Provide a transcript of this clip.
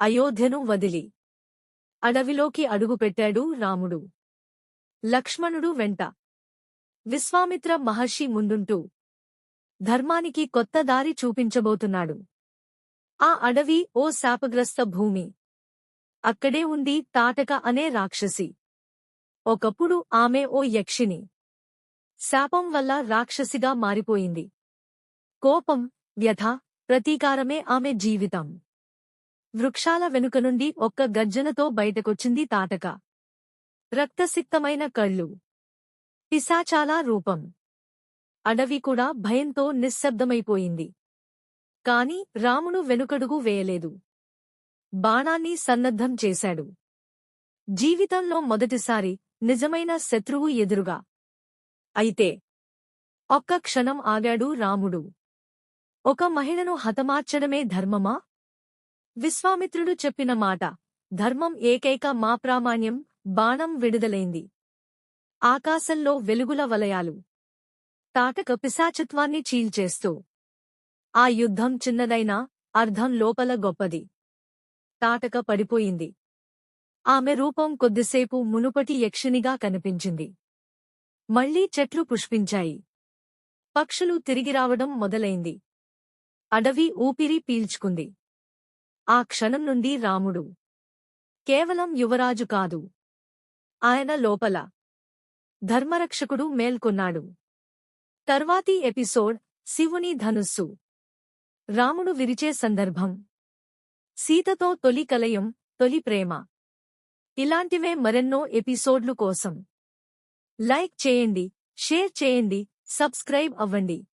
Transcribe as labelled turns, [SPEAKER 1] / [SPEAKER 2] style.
[SPEAKER 1] అయోధ్యను వదిలి. అడవిలోకి అడుగుపెట్టాడు రాముడు. లక్ష్మణుడు వెంట. విశ్వామిత్ర మహర్షి ముందుంటూ. ధర్మానికి కొత్త దారి చూపించబోతున్నాడు. ఆ అడవి ఓ శాపగ్రస్త భూమి. అక్కడే ఉంది తాటక అనే రాక్షసి. ఒకప్పుడు ఆమె ఓ యక్షిని. శాపం వల్ల రాక్షసిగా మారిపోయింది. కోపం వ్యథ ప్రతీకారమే ఆమె జీవితం. వృక్షాల వెనుక నుండి ఒక్క గర్జనతో బయటకొచ్చింది తాటక. రక్తసిక్తమైన కళ్ళు. పిశాచాలా రూపం. అడవి కూడా భయంతో నిశ్శబ్దమైపోయింది. కాని రాముడు వెనుకడుగు వేయలేదు. బాణాన్ని సన్నద్ధం చేశాడు. జీవితంలో మొదటిసారి నిజమైన శత్రువు ఎదురుగా. అయితే ఒక్క క్షణం ఆగాడు రాముడు. ఒక మహిళను హతమార్చడమే ధర్మమా? విశ్వామిత్రుడు చెప్పిన మాట ధర్మం ఏకైక మా ప్రామాణ్యం బాణం విడుదలైంది. ఆకాశంలో వెలుగుల వలయాలు. తాటక పిశాచత్వాన్ని చీల్చేస్తూ. ఆ యుద్ధం చిన్నదైనా అర్థం లోపల గొప్పది. తాటక పడిపోయింది. ఆమె రూపం కొద్దిసేపు మునుపటి యక్షినిగా కనిపించింది. మళ్ళీ చెట్లు పుష్పించాయి. పక్షులు తిరిగి రావడం మొదలైంది. అడవి ఊపిరి పీల్చుకుంది. ఆ క్షణం నుండి రాముడు. కేవలం యువరాజు కాదు. ఆయన లోపల. ధర్మరక్షకుడు మేల్కొన్నాడు. తర్వాతి ఎపిసోడ్ శివుని ధనుస్సు. రాముడు విరిచే సందర్భం. సీతతో తొలి కలయం తొలి ప్రేమ. ఇలాంటివే మరెన్నో ఎపిసోడ్లు కోసం. లైక్ చేయండి షేర్ చేయండి సబ్స్క్రైబ్ అవ్వండి.